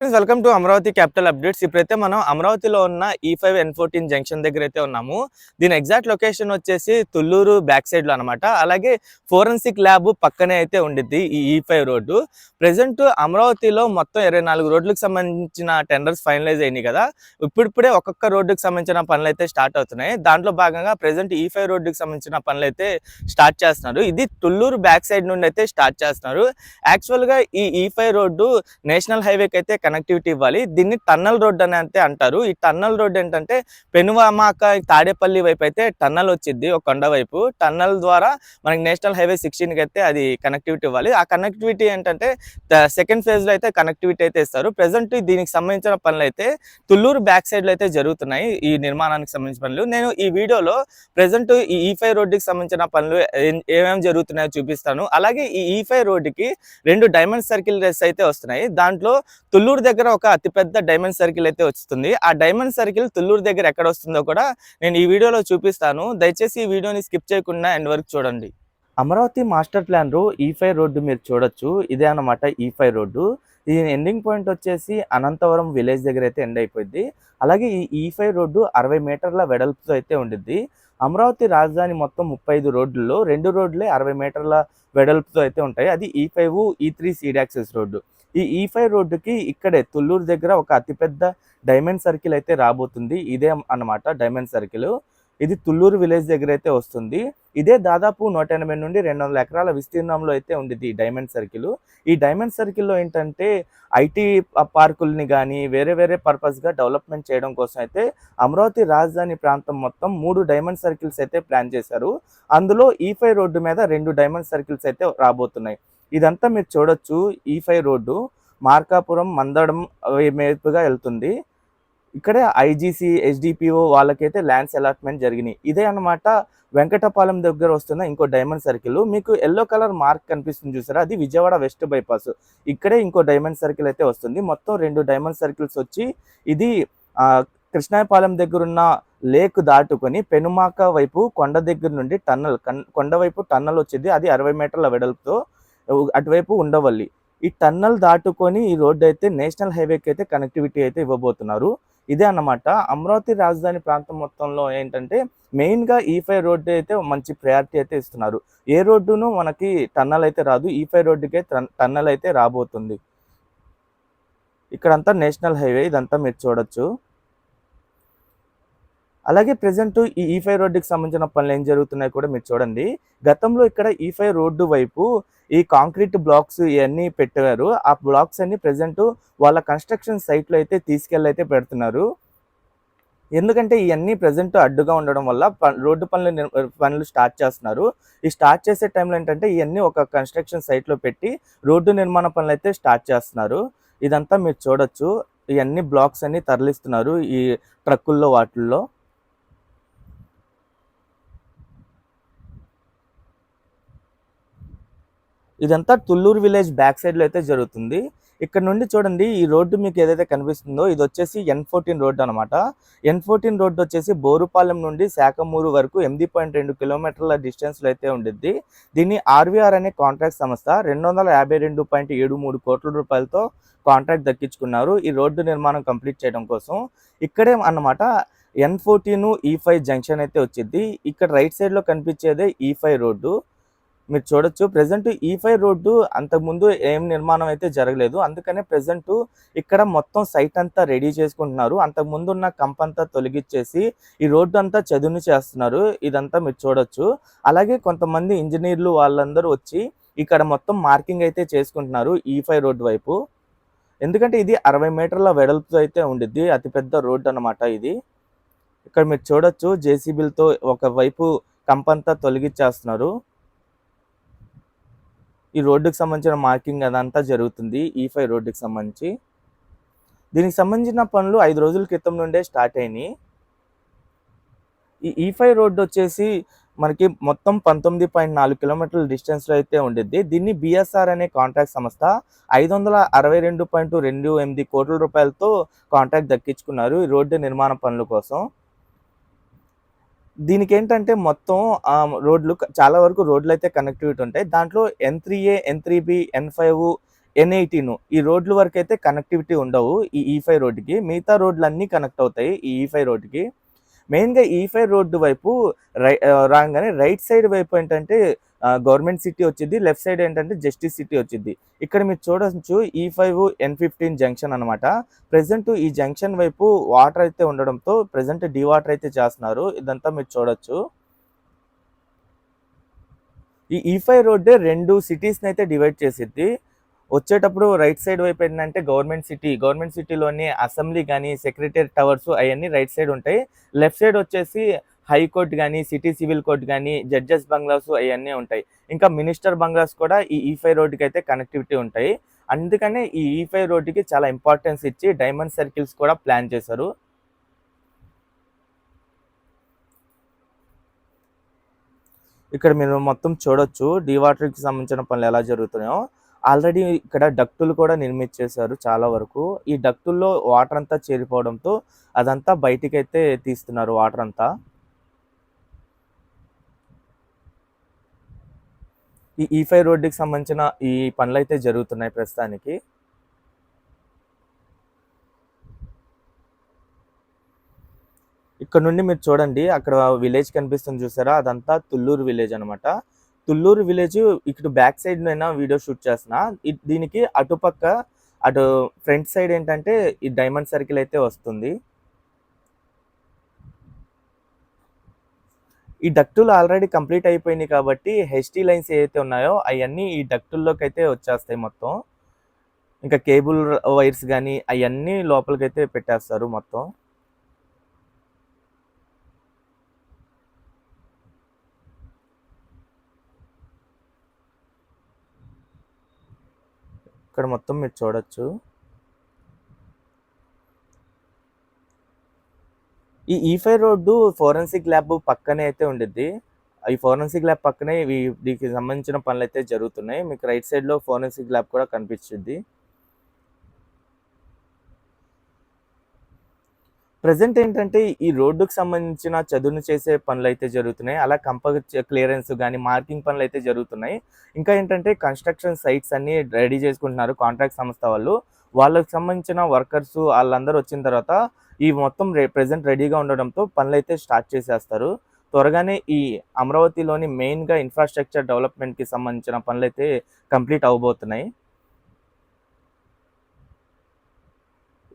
Welcome to Amaravati capital updates ఇప్పుడైతే మనం అమరావతిలో ఉన్న ఈ ఫైవ్ ఎన్ ఫోర్టీన్ జంక్షన్ దగ్గర అయితే ఉన్నాము. దీని ఎగ్జాక్ట్ లొకేషన్ వచ్చేసి తుళ్ళూరు బ్యాక్ సైడ్లో అనమాట అలాగే ఫోరెన్సిక్ ల్యాబ్ పక్కనే అయితే ఉండిద్ది ఈ e E five road. Present అమరావతిలో మొత్తం ఇరవై నాలుగు రోడ్లకు సంబంధించిన టెండర్స్ ఫైనలైజ్ అయినాయి కదా. ఇప్పుడిప్పుడే ఒక్కొక్క రోడ్డుకు సంబంధించిన పనులు అయితే స్టార్ట్ అవుతున్నాయి. దాంట్లో భాగంగా ప్రజెంట్ ఈ ఫైవ్ రోడ్డుకు సంబంధించిన పనులు అయితే స్టార్ట్ చేస్తున్నారు. ఇది తుళ్ళూరు బ్యాక్ సైడ్ నుండి అయితే స్టార్ట్ చేస్తున్నారు. యాక్చువల్గా ఈ e E five road national హైవేకి అయితే కనెక్టివిటీ ఇవ్వాలి. దీన్ని టన్నల్ రోడ్ అని అయితే అంటారు. ఈ టన్నల్ రోడ్ ఏంటంటే పెనువామాక తాడేపల్లి వైపు అయితే టన్నల్ వచ్చింది ఒక కొండ వైపు. టన్నల్ ద్వారా మనకి నేషనల్ హైవే సిక్స్టీన్కి అయితే అది కనెక్టివిటీ ఇవ్వాలి. ఆ కనెక్టివిటీ ఏంటంటే సెకండ్ ఫేజ్లో అయితే కనెక్టివిటీ అయితే ఇస్తారు. ప్రెసెంట్ దీనికి సంబంధించిన పనులు అయితే తుళ్ళూరు బ్యాక్ సైడ్లో అయితే జరుగుతున్నాయి ఈ నిర్మాణానికి సంబంధించిన పనులు. నేను ఈ వీడియోలో ప్రజెంట్ ఈ e ఈ ఫైవ్ రోడ్డుకి సంబంధించిన పనులు ఏమేమి జరుగుతున్నాయో చూపిస్తాను. అలాగే ఈ e ఈ ఫైవ్ రోడ్డుకి రెండు డైమండ్ సర్కిల్ రేస్ అయితే వస్తున్నాయి. దాంట్లో తుళ్ళూరు దగ్గర ఒక అతిపెద్ద డైమండ్ సర్కిల్ అయితే వస్తుంది. ఆ డైమండ్ సర్కిల్ తుళ్ళూరు దగ్గర ఎక్కడ వస్తుందో కూడా నేను ఈ వీడియోలో చూపిస్తాను. దయచేసి ఈ వీడియోని స్కిప్ చేయకుండా ఎండ్ వరకు చూడండి. అమరావతి మాస్టర్ ప్లాన్ రో ఈ e ఫైవ్ రోడ్డు మీరు చూడొచ్చు. ఇదే అన్నమాట e ఈ ఫైవ్ రోడ్డు. దీని ఎండింగ్ పాయింట్ వచ్చేసి అనంతవరం విలేజ్ దగ్గర అయితే ఎండ్ అయిపోయింది. అలాగే ఈ e ఈ ఫైవ్ రోడ్డు అరవై మీటర్ల వెడల్పుతో అయితే ఉండిద్ది. అమరావతి రాజధాని మొత్తం ముప్పై ఐదు రోడ్లలో రెండు రోడ్లే అరవై మీటర్ల వెడల్పుతో అయితే ఉంటాయి. అది E five E three seed access road. E e E five రోడ్డుకి ఇక్కడే తుళ్ళూరు దగ్గర ఒక అతిపెద్ద డైమండ్ సర్కిల్ అయితే రాబోతుంది. ఇదే అన్నమాట డైమండ్ సర్కిల్. ఇది తుళ్ళూరు విలేజ్ దగ్గర అయితే వస్తుంది. ఇదే దాదాపు నూట ఎనభై నుండి రెండు వందల ఎకరాల విస్తీర్ణంలో అయితే ఉంది ఈ డైమండ్ సర్కిల్. ఈ డైమండ్ సర్కిల్లో ఏంటంటే ఐటీ పార్కుల్ని కానీ వేరే వేరే పర్పస్గా డెవలప్మెంట్ చేయడం కోసం అయితే అమరావతి రాజధాని ప్రాంతం మొత్తం మూడు డైమండ్ సర్కిల్స్ అయితే ప్లాన్ చేశారు. అందులో e ఈ ఫైవ్ రోడ్డు మీద రెండు డైమండ్ సర్కిల్స్ అయితే రాబోతున్నాయి. ఇదంతా మీరు చూడొచ్చు e E five road Markapuram Mandadam మేపుగా వెళ్తుంది. ఇక్కడే ఐజీసీ హెచ్డిపిఓ వాళ్ళకైతే ల్యాండ్స్ అలాట్మెంట్ జరిగినాయి. ఇదే అన్నమాట వెంకటపాలెం దగ్గర వస్తున్న ఇంకో డైమండ్ సర్కిల్. మీకు ఎల్లో కలర్ మార్క్ కనిపిస్తుంది చూసారా? అది విజయవాడ వెస్ట్ బైపాస్. ఇక్కడే ఇంకో డైమండ్ సర్కిల్ అయితే వస్తుంది. మొత్తం రెండు డైమండ్ సర్కిల్స్ వచ్చి ఇది కృష్ణాయపాలెం దగ్గర ఉన్న లేక్ దాటుకొని పెనుమాక వైపు కొండ దగ్గర నుండి టన్నల్ కన్- కొండ వైపు టన్నల్ వచ్చింది. అది అరవై మీటర్ల వెడల్పుతో అటువైపు ఉండవల్లి. ఈ టన్నల్ దాటుకొని ఈ రోడ్డు అయితే నేషనల్ హైవేకి అయితే కనెక్టివిటీ అయితే ఇవ్వబోతున్నారు. ఇదే అన్నమాట. అమరావతి రాజధాని ప్రాంతం మొత్తంలో ఏంటంటే మెయిన్గా ఈ e ఫైవ్ రోడ్డు అయితే మంచి ప్రయారిటీ అయితే ఇస్తున్నారు. ఏ రోడ్డును మనకి టన్నల్ అయితే రాదు. E ఈ ఫైవ్ రోడ్డుకే టన్నల్ అయితే రాబోతుంది. ఇక్కడంతా నేషనల్ హైవే ఇదంతా మీరు చూడొచ్చు. అలాగే ప్రజెంట్ ఈ e ఈ రోడ్డుకి సంబంధించిన పనులు ఏం జరుగుతున్నాయి కూడా మీరు చూడండి. గతంలో ఇక్కడ e ఈ రోడ్డు వైపు ఈ కాంక్రీట్ బ్లాక్స్ ఇవన్నీ పెట్టారు. ఆ బ్లాక్స్ అన్ని ప్రజెంట్ వాళ్ళ కన్స్ట్రక్షన్ సైట్లో అయితే తీసుకెళ్ళి అయితే పెడుతున్నారు. ఎందుకంటే ఇవన్నీ ప్రజెంట్ అడ్డుగా ఉండడం వల్ల రోడ్డు పనులు పనులు స్టార్ట్ చేస్తున్నారు. ఈ స్టార్ట్ చేసే టైంలో ఏంటంటే ఇవన్నీ ఒక కన్స్ట్రక్షన్ సైట్లో పెట్టి రోడ్డు నిర్మాణ పనులు అయితే స్టార్ట్ చేస్తున్నారు. ఇదంతా మీరు చూడొచ్చు. ఇవన్నీ బ్లాక్స్ అన్ని తరలిస్తున్నారు ఈ ట్రక్కుల్లో వాటిల్లో. ఇదంతా తుళ్ళూరు విలేజ్ బ్యాక్ సైడ్లో అయితే జరుగుతుంది. ఇక్కడ నుండి చూడండి ఈ రోడ్డు మీకు ఏదైతే కనిపిస్తుందో ఇది వచ్చేసి ఎన్ ఫోర్టీన్ రోడ్డు అనమాట ఎన్ ఫోర్టీన్ రోడ్డు వచ్చేసి బోరుపాలెం నుండి శాఖమూరు వరకు ఎనిమిది పాయింట్ రెండు కిలోమీటర్ల డిస్టెన్స్లో అయితే ఉండిద్ది. దీన్ని ఆర్వీఆర్ అనే కాంట్రాక్ట్ సంస్థ రెండు వందల యాభై రెండు పాయింట్ ఏడు మూడు కోట్ల రూపాయలతో కాంట్రాక్ట్ దక్కించుకున్నారు ఈ రోడ్డు నిర్మాణం కంప్లీట్ చేయడం కోసం. ఇక్కడే అన్నమాట N fourteen E five junction అయితే వచ్చింది ఇక్కడ రైట్ సైడ్లో కనిపించేదే e ఈ ఫైవ్ రోడ్డు. మీరు చూడొచ్చు. ప్రజెంట్ ఈ ఫైవ్ రోడ్డు అంతకుముందు ఏం నిర్మాణం అయితే జరగలేదు. అందుకనే ప్రజెంట్ ఇక్కడ మొత్తం సైట్ అంతా రెడీ చేసుకుంటున్నారు. అంతకుముందు ఉన్న కంప్ అంతా తొలగించేసి ఈ రోడ్డు అంతా చదును చేస్తున్నారు. ఇదంతా మీరు చూడొచ్చు. అలాగే కొంతమంది ఇంజనీర్లు వాళ్ళందరూ వచ్చి ఇక్కడ మొత్తం మార్కింగ్ అయితే చేసుకుంటున్నారు ఈ ఫైవ్ రోడ్డు వైపు. ఎందుకంటే ఇది అరవై మీటర్ల వెడల్పుతో అయితే ఉండిద్ది. అతిపెద్ద రోడ్డు అన్నమాట ఇది. ఇక్కడ మీరు చూడొచ్చు. జేసీబీలతో ఒకవైపు కంపంతా తొలగించేస్తున్నారు ఈ రోడ్డుకి సంబంధించిన మార్కింగ్ అదంతా జరుగుతుంది ఈ ఫైవ్ రోడ్డుకి సంబంధించి. దీనికి సంబంధించిన పనులు ఐదు రోజుల క్రితం నుండే స్టార్ట్ అయినాయి. ఈ ఈ ఫైవ్ రోడ్డు వచ్చేసి మనకి మొత్తం పంతొమ్మిది పాయింట్ నాలుగు కిలోమీటర్ల డిస్టెన్స్లో అయితే ఉండిద్ది. దీన్ని బిఎస్ఆర్ అనే కాంట్రాక్ట్ సంస్థ ఐదు వందల అరవై రెండు పాయింట్ రెండు ఎనిమిది కోట్ల రూపాయలతో కాంట్రాక్ట్ దక్కించుకున్నారు ఈ రోడ్డు నిర్మాణ పనుల కోసం. దీనికి ఏంటంటే మొత్తం రోడ్లు చాలా వరకు రోడ్లు అయితే కనెక్టివిటీ ఉంటాయి. దాంట్లో N three A N three B N five N eighteen E రోడ్ల వరకు అయితే కనెక్టివిటీ ఉండవు ఈ e ఈ ఫైవ్ రోడ్డుకి. మిగతా రోడ్లు అన్నీ కనెక్ట్ అవుతాయి ఈ e ఈ ఫైవ్ రోడ్డుకి. మెయిన్గా ఈ e ఫైవ్ రోడ్డు వైపు రై రాగానే రైట్ సైడ్ వైపు ఏంటంటే గవర్నమెంట్ సిటీ వచ్చింది లెఫ్ట్ సైడ్ ఏంటంటే జస్టిస్ సిటీ వచ్చింది ఇక్కడ మీరు చూడొచ్చు E five N fifteen junction అనమాట ప్రెసెంట్ ఈ జంక్షన్ వైపు వాటర్ అయితే ఉండడంతో ప్రెసెంట్ డీ వాటర్ అయితే చేస్తున్నారు. ఇదంతా మీరు చూడొచ్చు. ఈ e ఈ ఫైవ్ రోడ్డే రెండు సిటీస్ని అయితే డివైడ్ చేసిద్ది. వచ్చేటప్పుడు రైట్ సైడ్ వైపు ఏంటంటే గవర్నమెంట్ సిటీ గవర్నమెంట్ సిటీలోని అసెంబ్లీ కానీ సెక్రటరీ టవర్స్ అవన్నీ రైట్ సైడ్ ఉంటాయి. లెఫ్ట్ సైడ్ వచ్చేసి హైకోర్టు కానీ సిటీ సివిల్ కోర్ట్ కానీ జడ్జెస్ బంగ్లాస్ అవన్నీ ఉంటాయి. ఇంకా మినిస్టర్ బంగ్లాస్ కూడా ఈ e ఈఫై రోడ్డుకి అయితే కనెక్టివిటీ ఉంటాయి. అందుకనే ఈ e ఈ ఫైవ్ రోడ్డుకి చాలా ఇంపార్టెన్స్ ఇచ్చి డైమండ్ సర్కిల్స్ కూడా ప్లాన్ చేశారు. ఇక్కడ మీరు మొత్తం చూడొచ్చు. డీవాటర్కి సంబంధించిన పనులు ఎలా జరుగుతున్నాయో. ఆల్రెడీ ఇక్కడ డక్టులు కూడా నిర్మించేశారు చాలా వరకు. ఈ డక్టుల్లో వాటర్ అంతా చేరిపోవడంతో అదంతా బయటికి అయితే తీస్తున్నారు వాటర్ అంతా ఈ e ఈ ఫైవ్ రోడ్డుకి సంబంధించిన ఈ పనులు అయితే జరుగుతున్నాయి ప్రస్తుతానికి. ఇక్కడ నుండి మీరు చూడండి అక్కడ విలేజ్ కనిపిస్తుంది చూసారా? అదంతా తుళ్ళూరు విలేజ్ అనమాట తుళ్ళూరు విలేజ్ ఇక్కడ బ్యాక్ సైడ్ నైనా వీడియో షూట్ చేస్తున్నా. దీనికి అటుపక్క అటు ఫ్రంట్ సైడ్ ఏంటంటే ఈ డైమండ్ సర్కిల్ అయితే వస్తుంది. ఈ డక్టులు ఆల్రెడీ కంప్లీట్ అయిపోయినాయి కాబట్టి హెచ్టీ లైన్స్ ఏవైతే ఉన్నాయో అవన్నీ ఈ డక్టుల్లోకి అయితే వచ్చేస్తాయి మొత్తం. ఇంకా కేబుల్ వైర్స్ కానీ అవన్నీ లోపలికైతే పెట్టేస్తారు మొత్తం. ఇక్కడ మొత్తం మీరు చూడొచ్చు. ఈ e E five road forensic lab పక్కనే అయితే ఉండిద్ది. ఈ ఫోరెన్సిక్ ల్యాబ్ పక్కనే దీనికి సంబంధించిన పనులు అయితే జరుగుతున్నాయి. మీకు రైట్ సైడ్లో ఫోరెన్సిక్ ల్యాబ్ కూడా కనిపించింది ప్రజెంట్ ఏంటంటే ఈ రోడ్డుకు సంబంధించిన చదును చేసే పనులు అయితే జరుగుతున్నాయి. అలా కంప క్లియరెన్స్ కానీ మార్కింగ్ పనులు అయితే జరుగుతున్నాయి. ఇంకా ఏంటంటే కన్స్ట్రక్షన్ సైట్స్ అన్ని రెడీ చేసుకుంటున్నారు. కాంట్రాక్ట్ సంస్థ వాళ్ళు. వాళ్ళకి సంబంధించిన వర్కర్స్ వాళ్ళందరూ వచ్చిన తర్వాత ఈ మొత్తం రే ప్రజెంట్ రెడీగా ఉండడంతో పనులు అయితే స్టార్ట్ చేసేస్తారు. త్వరగానే ఈ అమరావతిలోని మెయిన్గా ఇన్ఫ్రాస్ట్రక్చర్ డెవలప్మెంట్కి సంబంధించిన పనులు అయితే కంప్లీట్ అవబోతున్నాయి.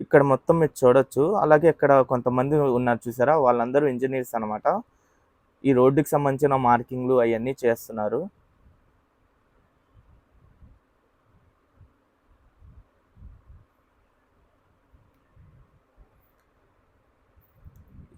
ఇక్కడ మొత్తం మీరు చూడొచ్చు. అలాగే ఇక్కడ కొంతమంది ఉన్నారు చూసారా? వాళ్ళందరూ ఇంజనీర్స్ అనమాట ఈ రోడ్డుకి సంబంధించిన మార్కింగ్లు అవన్నీ చేస్తున్నారు.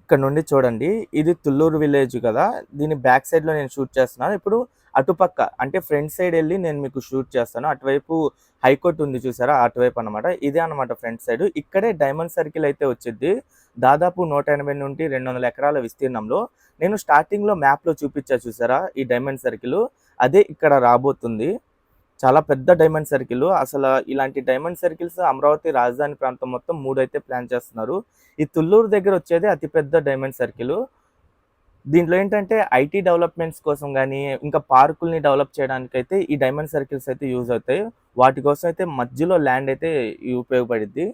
ఇక్కడ నుండి చూడండి. ఇది తుళ్ళూరు విలేజ్ కదా. దీని బ్యాక్ సైడ్లో నేను షూట్ చేస్తున్నాను. ఇప్పుడు అటుపక్క అంటే ఫ్రంట్ సైడ్ వెళ్ళి నేను మీకు షూట్ చేస్తాను. అటువైపు హైకోర్టు ఉంది చూసారా? అటువైపు అనమాట ఇదే అన్నమాట ఫ్రంట్ సైడ్. ఇక్కడే డైమండ్ సర్కిల్ అయితే వచ్చింది దాదాపు నూట ఎనభై నుండి రెండు వందల ఎకరాల విస్తీర్ణంలో. నేను స్టార్టింగ్లో మ్యాప్లో చూపించా చూసారా? ఈ డైమండ్ సర్కిల్. అదే ఇక్కడ రాబోతుంది. చాలా పెద్ద డైమండ్ సర్కిల్. అసలు ఇలాంటి డైమండ్ సర్కిల్స్ అమరావతి రాజధాని ప్రాంతం మొత్తం మూడు అయితే ప్లాన్ చేస్తున్నారు. ఈ తుళ్ళూరు దగ్గర వచ్చేది అతిపెద్ద డైమండ్ సర్కిల్. దీంట్లో ఏంటంటే ఐటీ డెవలప్మెంట్స్ కోసం కానీ ఇంకా పార్కుల్ని డెవలప్ చేయడానికి అయితే ఈ డైమండ్ సర్కిల్స్ అయితే యూజ్ అవుతాయి. వాటి కోసం అయితే మధ్యలో ల్యాండ్ అయితే ఉపయోగపడిద్ది.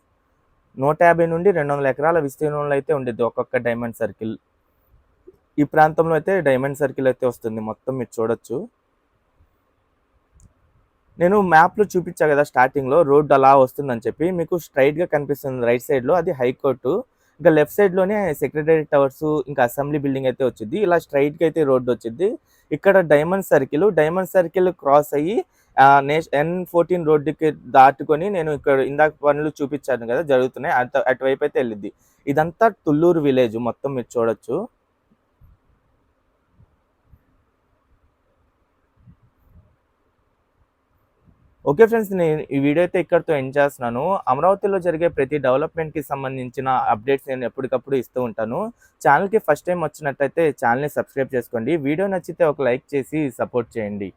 నూట యాభై నుండి రెండు వందల ఎకరాల విస్తీర్ణంలో అయితే ఉండేది ఒక్కొక్క డైమండ్ సర్కిల్. ఈ ప్రాంతంలో అయితే డైమండ్ సర్కిల్ అయితే వస్తుంది మొత్తం మీరు చూడొచ్చు. నేను మ్యాప్లో చూపించా కదా స్టార్టింగ్లో రోడ్ అలా వస్తుందని చెప్పి. మీకు స్ట్రైట్గా కనిపిస్తుంది రైట్ సైడ్లో అది హైకోర్టు ఇంకా లెఫ్ట్ సైడ్లోనే సెక్రటరీ టవర్స్ ఇంకా అసెంబ్లీ బిల్డింగ్ అయితే వచ్చింది ఇలా స్ట్రైట్గా అయితే రోడ్డు వచ్చింది ఇక్కడ diamond circle diamond circle cross అయ్యి ఎన్ ఫోర్టీన్ రోడ్డుకి దాటుకొని నేను ఇక్కడ ఇందాక పనులు చూపించాను కదా జరుగుతున్నాయి. అటు అటువైపు అయితే వెళ్ళింది ఇదంతా తుళ్ళూరు విలేజ్ మొత్తం మీరు చూడొచ్చు. ఓకే ఫ్రెండ్స్ నేను ఈ వీడియో అయితే ఇక్కడితో ఎండ్ చేస్తున్నాను. అమరావతిలో జరిగే ప్రతి డెవలప్మెంట్కి సంబంధించిన అప్డేట్స్ నేను ఎప్పటికప్పుడు ఇస్తూ ఉంటాను. ఛానల్కి ఫస్ట్ టైం వచ్చినట్టయితే ఛానల్ని సబ్స్క్రైబ్ చేసుకోండి. వీడియో నచ్చితే ఒక లైక్ చేసి సపోర్ట్ చేయండి.